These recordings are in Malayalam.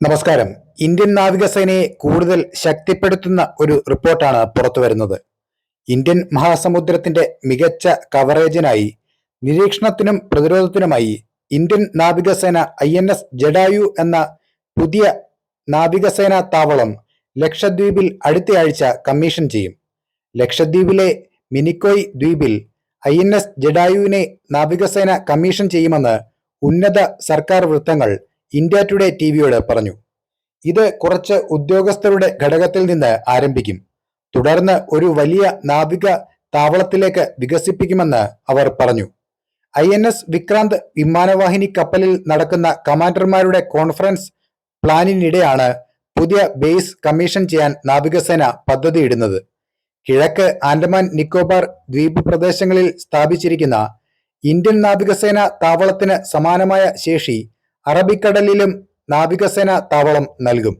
നമസ്കാരം. ഇന്ത്യൻ നാവികസേനയെ കൂടുതൽ ശക്തിപ്പെടുത്തുന്ന ഒരു റിപ്പോർട്ടാണ് പുറത്തുവരുന്നത് ഇന്ത്യൻ മഹാസമുദ്രത്തിന്റെ മികച്ച കവറേജിനായി നിരീക്ഷണത്തിനും പ്രതിരോധത്തിനുമായി ഇന്ത്യൻ നാവികസേന ഐ എൻ എസ് ജഡായു എന്ന പുതിയ നാവികസേന താവളം ലക്ഷദ്വീപിൽ അടുത്തയാഴ്ച കമ്മീഷൻ ചെയ്യും. ലക്ഷദ്വീപിലെ മിനിക്കോയ് ദ്വീപിൽ ഐ എൻ എസ് ജഡായുവിനെ നാവികസേന കമ്മീഷൻ ചെയ്യുമെന്ന് ഉന്നത സർക്കാർ വൃത്തങ്ങൾ ഇന്ത്യ ടുഡേ ടിവിയോട് പറഞ്ഞു ഇത് കുറച്ച് ഉദ്യോഗസ്ഥരുടെ ഘടകത്തിൽ നിന്ന് ആരംഭിക്കും. തുടർന്ന് ഒരു വലിയ നാവിക താവളത്തിലേക്ക് വികസിപ്പിക്കുമെന്ന് അവർ പറഞ്ഞു. ഐ എൻ എസ് വിക്രാന്ത് വിമാനവാഹിനി കപ്പലിൽ നടക്കുന്ന കമാൻഡർമാരുടെ കോൺഫറൻസ് പ്ലാനിനിടെയാണ് പുതിയ ബേസ് കമ്മീഷൻ ചെയ്യാൻ നാവികസേന പദ്ധതിയിടുന്നത്. കിഴക്ക് ആൻഡമാൻ നിക്കോബാർ ദ്വീപ് പ്രദേശങ്ങളിൽ സ്ഥാപിച്ചിരിക്കുന്ന ഇന്ത്യൻ നാവികസേന താവളത്തിന് സമാനമായ ശേഷി അറബിക്കടലിലും നാവികസേന താവളം നൽകും.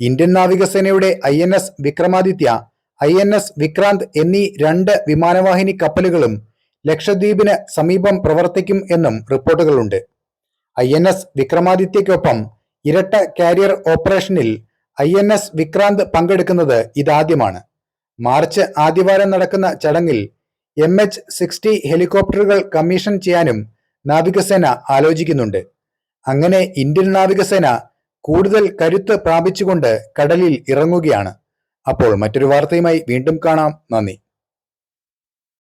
ഇന്ത്യൻ നാവികസേനയുടെ I N S Vikramaditya I N S Vikrant എന്നീ രണ്ട് വിമാനവാഹിനി കപ്പലുകളും ലക്ഷദ്വീപിന് സമീപം പ്രവർത്തിക്കും എന്നും റിപ്പോർട്ടുകളുണ്ട്. ഐ എൻ എസ് വിക്രമാദിത്യക്കൊപ്പം ഇരട്ട കാരിയർ ഓപ്പറേഷനിൽ ഐ എൻ എസ് വിക്രാന്ത് പങ്കെടുക്കുന്നത് ഇതാദ്യമാണ്. മാർച്ച് ആദ്യവാരം നടക്കുന്ന ചടങ്ങിൽ എം എച്ച് സിക്സ്റ്റി ഹെലികോപ്റ്ററുകൾ കമ്മീഷൻ ചെയ്യാനും നാവികസേന ആലോചിക്കുന്നുണ്ട്. അങ്ങനെ ഇന്ത്യൻ നാവികസേന കൂടുതൽ കരുത്ത് പ്രാപിച്ചുകൊണ്ട് കടലിൽ ഇറങ്ങുകയാണ്. അപ്പോൾ മറ്റൊരു വാർത്തയുമായി വീണ്ടും കാണാം. നന്ദി.